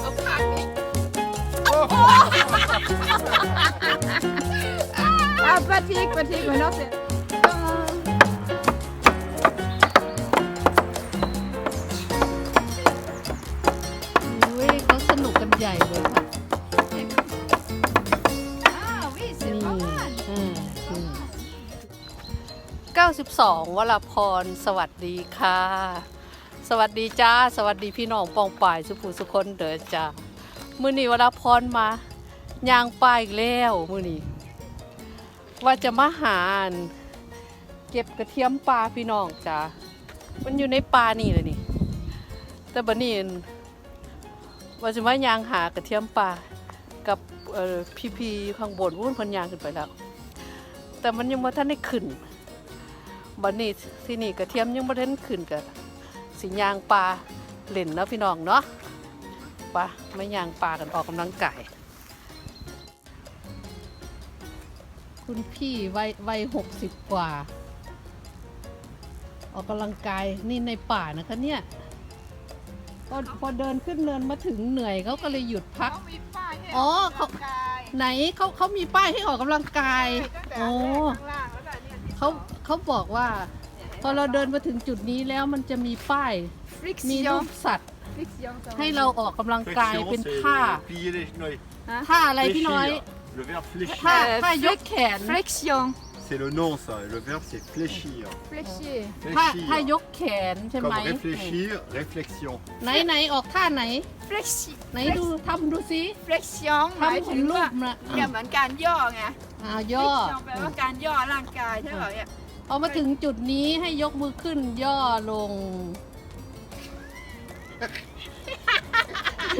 เอาผักนี่อะปาทิกปาทิกมาเนาะเสร็จเว้ยเขาสนุกกันใหญ่เลยค่ะอ้าววิเสร็จนี่ประมาณอืมอืม92 วรพร สวัสดีค่ะ สวัสดีจ้า สวัสดีพี่น้องปองป่ายสุภูสุคนเด้อจ้ามื้อนี้วรพรมายางป่ายอีกแล้วมื้อนี้ว่าจะมาหานเก็บกระเทียมปลาพี่น้องจ้ามันอยู่ในปลานี่เลยนี่ แต่บัดนี้อั่นว่าจะมายางหากระเทียมปลากับเอ่พีข้างบนวุ่นพันยางขึ้นไปแล้ว แต่มันยังบ่ทันได้ขึ้นบัดนี้ที่นี่กระเทียมยังบ่ทันขึ้นกับ สิยางปลาเล่นเนาะพี่น้องเนาะไปะไม่ยางปลากันออกกำลังกายคุณพี่วัยวัยหกสิบกว่า ออกกำลังกายนี่ในป่านะคะเนี่ยพอพอเดินขึ้นเนินมาถึงเหนื่อยเขาก็เลยหยุดพัก เขามีป้ายให้อ๋อออกเขา กำลังกายไหนเขาเขามีป้ายให้ออกกำลังกายตั้งแต่โอ้ข้างล่างแล้วก็เนี่ยที่เขาเขาบอกว่า พอเราเดินมาถึงจุดนี้แล้วมันจะมีป้ายฟริกมีซิยรูองปสัตว์ฟริกซิยองให้เราออกกำลังกาย Flexion, เป็น c'est ท่า plier les genoux. ท่าอะไรพี่น้อย Le verbe fléchir, ท่าท่ายกแขนฟริกซิยอง c'est le nom ça. Le verbe c'est fléchir. ฟริกซี่ท่า Fléchir. ท่ายกแขนใช่ไหม Comme réfléchir, réflexion. ไหนไหนออกท่าไหนฟริกซี่ไหนดูทำดูซิฟริกซิยองหมายทำถึถึงงรูว่าปนะเนี่ยเหมือนการย่อไง อ่าฟริย่อกซิยองแปลว่าการย่อร่างกายใช่ไหมเนี่ย พอมาถึงจุดนี้ให้ยกมือขึ้นย่อลง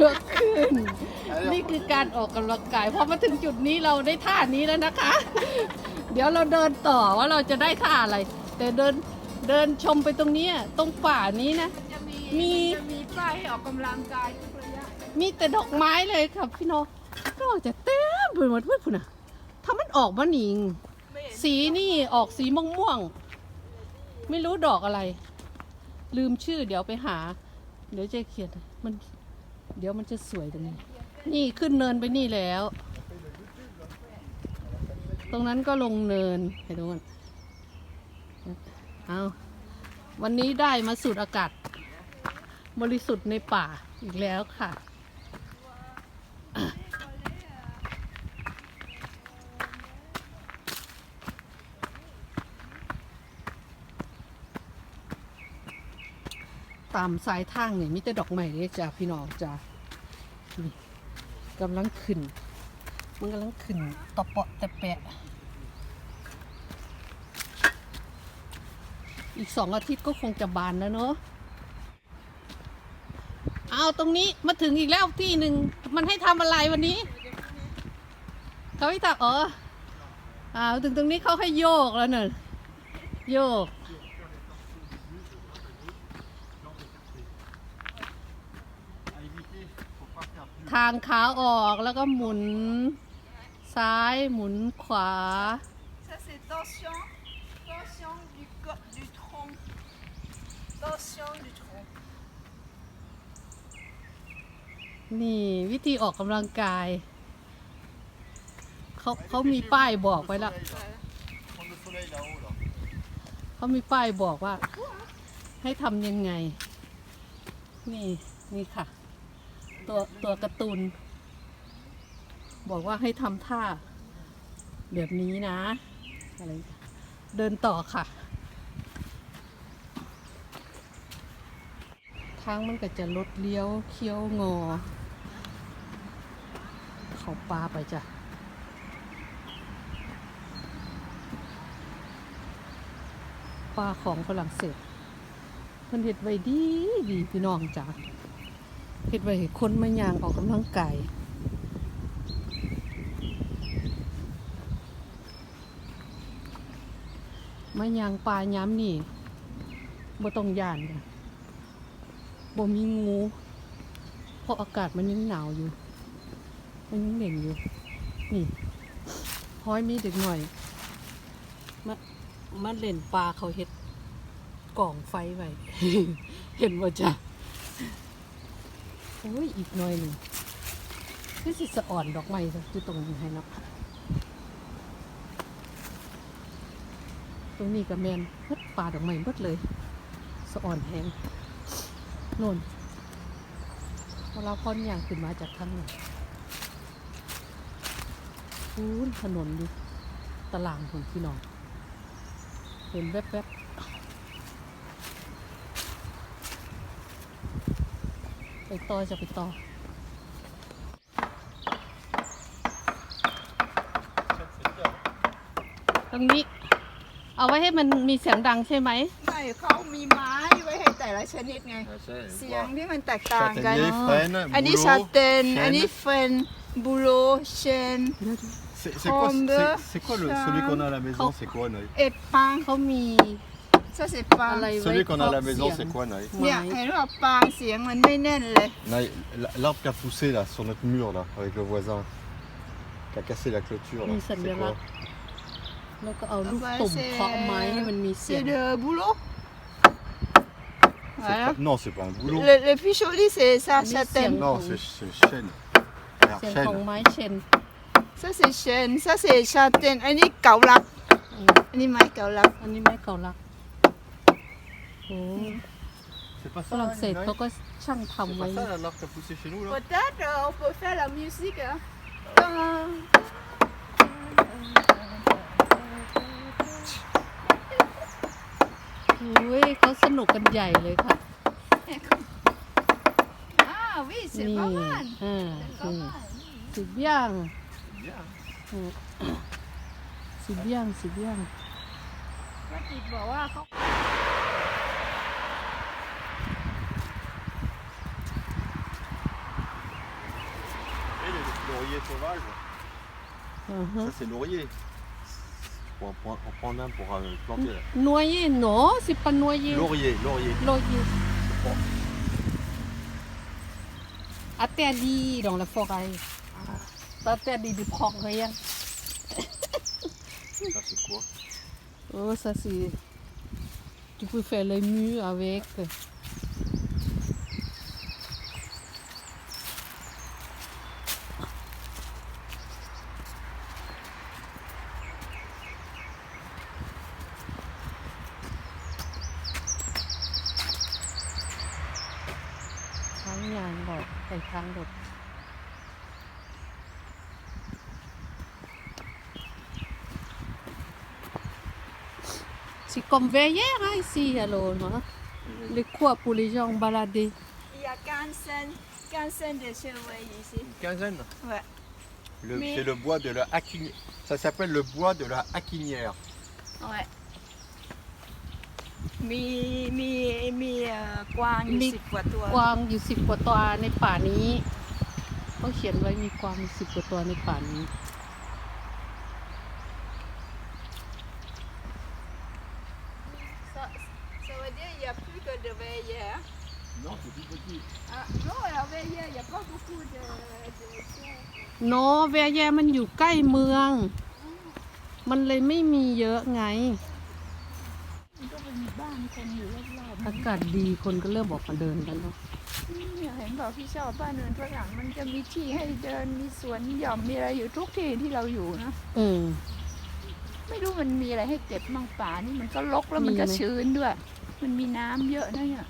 ยกขึ้น นี่คือการออกกำลังกายพอมาถึงจุดนี้เราได้ท่านี้แล้วนะคะ เดี๋ยวเราเดินต่อว่าเราจะได้ท่าอะไร แต่เดินเดินชมไปตรงเนี้ยตรงป่านี้นะ จะมีมี จะมีป้ายให้ออกกำลังกายทุกระยะมีแต่ดอกไม้เลยครับพี่น้องก็จะเต็มไปหมดเพื่อนคุณนะถ้ามันออกมาหนิงไม่เห็น สีนี่ออกสีม่วงม่วงๆไม่รู้ดอกอะไร ลืมชื่อเดี๋ยวไปหา เดี๋ยวจะเขียนมัน เดี๋ยวมันจะสวยตรงนี้ นี่ขึ้นเนินไปนี่แล้ว ตรงนั้นก็ลงเนินไปดูกันเอาวันนี้ได้มาสูดอากาศ บริสุทธิ์ในป่าอีกแล้วค่ะ ตามสายทางนี่มีแต่ดอกไม้เลยจ้ะพี่น้องจ้ะนี่กำลังขึ้น มันกำลังขึ้นตะเปาะแต่แปะ อีกสองอาทิตย์ก็คงจะบานแล้วเนอะเอาตรงนี้มาถึงอีกแล้วที่หนึ่งมันให้ทำอะไรวันนี้เขาให้ทำเอออ่าถึงตรงนี้เขาให้โยกแล้วเนอะโยก À éviter, faut pas faire plus. ทางขาออกแล้วก็หมุนซ้ายหมุนขวา Ça c'est tension, tension du, co- du tronc. Tension du tronc. นี่วิธีออกกำลังกายเขาเขามีป้ายบอกไว้แล้ว Prendre le soleil là-haut là. เขามีป้ายบอกว่า ให้ทำยังไง นี่นี่ค่ะ ตัวตัวการ์ตูนบอกว่าให้ทำท่า แบบนี้นะอะไรเดินต่อค่ะ ทางมันก็จะลดเลี้ยวเคี้ยวงอ เขาปลาไปจ้ะปลาของฝรั่งเศสเพิ่นเฮ็ดไว้ดีดีพี่น้องจ้ะ เฮ็ดไว้ให้คนมายางออกกำลังกายมายางปลาย้ำนี่บ่ต้องย่านจ้ะบ่มีงูเพราะอากาศมันยังหนาวอยู่ มันยังเด่นอยู่ นี่ห้อยมีเด็กหน่อยมามาเล่นปลาเขาเฮ็ดกล่องไฟไว้ เห็นว่าจ้ะ โอ้ย อีกหน่อยหนึ่งคือสิสะอ่อนดอกไม้คือตรงนี้ให้เนาะตรงนี้ก็แมนเพิดป่าดอกไม้เบิดเลย สะอ่อนแห้งโน่นเวลาพอนอย่างขึ้นมาจากทางนั้นพูนถนนดิตารางของพี่น้อง เห็นแวบๆ ไป ต่อจะไปต่อตรงนี้ เอาไว้ให้มันมีเสียงดังใช่ไหมไม่เขามีไม้ไว้ให้แต่ละชนิดไง เสียงที่มันแตกต่างกัน Châtaignier, frêne, อันนี้ชา bouleau. เตน chêne อันนี้เฟนบูโรเชน C'est c'est quoi, Combe, c'est- c'est quoi le, celui qu'on a à la maison Combe. C'est quoi, Noé เอปังเขามี ça c'est ปัง อะไรไว้ Celui qu'on a à la เคาะ maison, เสีย c'est ง quoi, Noé เนี่ย ไม้ เห็นว่าปังเสียงมันไม่แน่นเลย Noé, L'arbre qui a poussé là sur notre mur là, avec le voisin, qui a cassé la clôture là, Oui, ça c'est vient quoi là. แล้วก็เอาลูก Ouais, ตุ่ม c'est- เคาะไม้ให้มันมีเสีย c'est ง le boulot C'est voilà pas- Non, c'est pas un boulot. le, le plus joli c'est ça Mais châtaigne c'est- Non, c'est c'est chêne. Regarde, เสียง chêne. ของไม้เชน ça c'est chêne ça c'est châtaigne อันนี้เกาลัก อืม อันนี้ไม้เกาลัก โอ้ C'est pas ฝรั่งเศส Noé เขาก็ช่าง C'est ทำไว้ pas ça l'arbre qui a poussé chez nous là peut-être euh, on peut faire la musique hein. Dans- เฮ้ยเขาสนุกกันใหญ่เลยค่ะ ah oui c'est นี่ pas mal อ่า c'est pas นี่ mal สิบย่าง Bien. สิบย่างสิบย่างก็ติดบอกว่าเขา les lauriers sauvages, อือฮะ ça c'est laurier. Pour en prendre, en prendre un pour euh, planter là. นัวเย่หนอสิปะนัวเย่ Laurier, laurier. โลยีอาแต่ดีดองละฟอกไอตาแต่ดีดิพอกเฮียง Ça c'est quoi Oh, ça c'est. Tu peux faire les murs avec. Nhàn rồi, phải tháng được. C'est comme veillère hein, ici alors. Hein? Les quoi pour les gens balader il y a 15 15 de cheveux ici Une quinzaine Ouais. Le- Mais- C'est le bois de la haquinière. Ça s'appelle le bois de la haquinière. ouais มีมีมีเอ่อ กวางอยู่มีสิบกว่าตัว กวางอยู่สิบกว่าตัวในป่านี้เขาเขียนไว้มีกวางสิบกว่าตัวในป่านี้ Ça, ça veut dire qu'il n'y a plus que de veillères. Non, c'est tout petit. Ah, non, la veillère, il n'y a pas beaucoup de, de chiens. โนเวแยมันอยู่ใกล้เมือง มันเลยไม่มีเยอะไงมันก็เป็นบ้านคนอยู่รอบ อากาศดีคนก็เริ่มออกมาเดินกันแล้วๆเนี่ยเห็นบอกพี่ชอบบ้านเนินฝรั่งมันจะมีที่ให้เดินมีสวนหย่อมมีอะไรอยู่ทุกที่ที่เราอยู่นะเออไม่รู้มันมีอะไรให้เก็บมั่งป่านี่มันก็รกแล้วมันมีไหมก็ชื้นด้วย มันมีน้ำเยอะนะเนี่ย